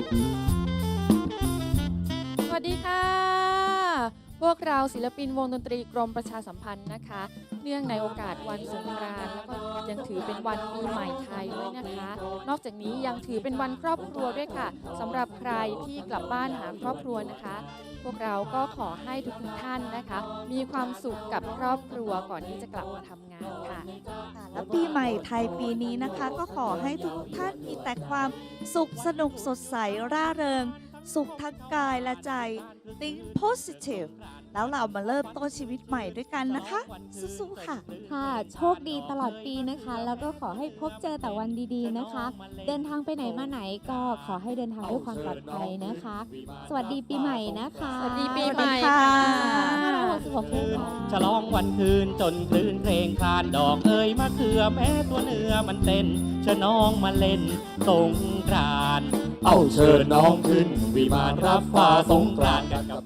สวัสดีค่ะ พวกเราศิลปินวงดนตรีกรมประชาสัมพันธ์นะคะ เนื่องในโอกาสวันสงกรานต์แล้วก็ยังถือเป็นวันปีใหม่ไทยด้วยนะคะ นอกจากนี้ยังถือเป็นวันครอบครัวด้วยค่ะสำหรับใครที่กลับบ้านหาครอบครัวนะคะ พวกเราก็ขอให้ทุกท่านนะคะ มีความสุขกับครอบครัวก่อนที่จะกลับมาทำงานค่ะค่ะและปีใหม่ไทยปีนี้นะคะ ก็ขอให้ทุกท่านมีแต่ความสุขสนุกสดใสร่าเริง สุขทั้งกายและใจ think positive แล้วเรามาเริ่มต้นชีวิตใหม่ด้วยกันนะคะ สู้ๆค่ะ ค่ะ โชคดีตลอดปีนะคะ แล้วก็ขอให้พบเจอแต่วันดีๆนะคะ เดินทางไปไหนมาไหนก็ขอให้เดินทางด้วยความปลอดภัยนะคะ สวัสดีปีใหม่นะคะ สวัสดีปีใหม่สวัสดีค่ะ2566ด้วยค่ะ ฉลองวันคืนจนคลื่นเพลงคลานดอกเอ้ยมะเขือแม้ตัวเนื้อมันเต้นเชญน้องมาเล่นสงกรานต์ เอาเชิญน้องขึ้น วิมานรับฟ้าสงกรานต์กันกับ